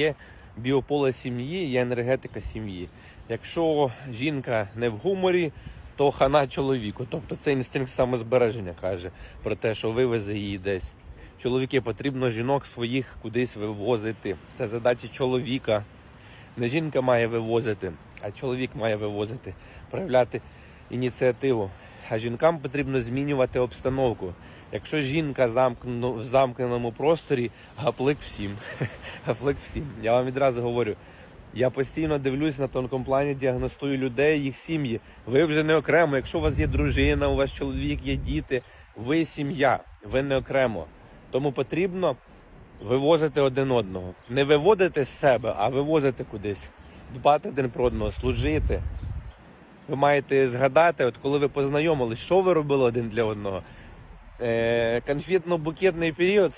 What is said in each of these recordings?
Є біополе сім'ї, є енергетика сім'ї. Якщо жінка не в гуморі, то хана чоловіку. Тобто це інстинкт самозбереження каже про те, що вивезе її десь. Чоловіки потрібно жінок своїх кудись вивозити. Це задача чоловіка. Не жінка має вивозити, а чоловік має вивозити, проявляти ініціативу. А жінкам потрібно змінювати обстановку. Якщо жінка замкну, в замкненому просторі, гаплик всім. гаплик всім. Я вам відразу говорю. Я постійно дивлюсь на тонкому плані, діагностую людей, їх сім'ї. Ви вже не окремо. Якщо у вас є дружина, у вас чоловік, є діти, ви сім'я, ви не окремо. Тому потрібно вивозити один одного. Не виводити з себе, а вивозити кудись. Дбати один про одного, служити. Ви маєте згадати, от коли ви познайомились, що ви робили один для одного. Е, конфетно-букетний період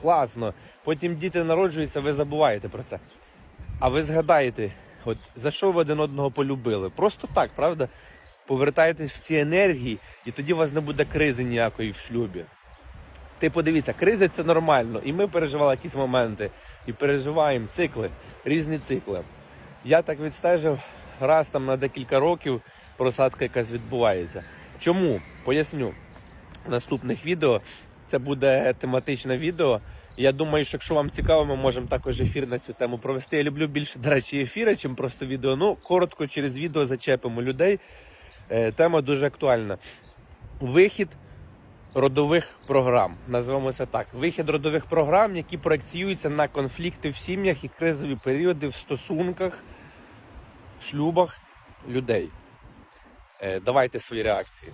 класно. Потім діти народжуються, ви забуваєте про це. А ви згадаєте, от за що ви один одного полюбили? Просто так, правда? Повертаєтесь в ці енергії, і тоді у вас не буде кризи ніякої в шлюбі. Ти подивіться, кризи це нормально. І ми переживали якісь моменти, і переживаємо цикли, різні цикли. Я так відстежив раз там на декілька років просадка якась відбувається. Чому? Поясню. Наступних відео це буде тематичне відео. Я думаю, що якщо вам цікаво, ми можемо також ефір на цю тему провести. Я люблю більше, до речі, ефіри, чим просто відео. Ну, коротко через відео зачепимо людей. Е, Тема дуже актуальна. Вихід родових програм. Називаємо це так. Вихід родових програм, які проекціюються на конфлікти в сім'ях і кризові періоди в стосунках, шлюбах людей. Е, Давайте свої реакції.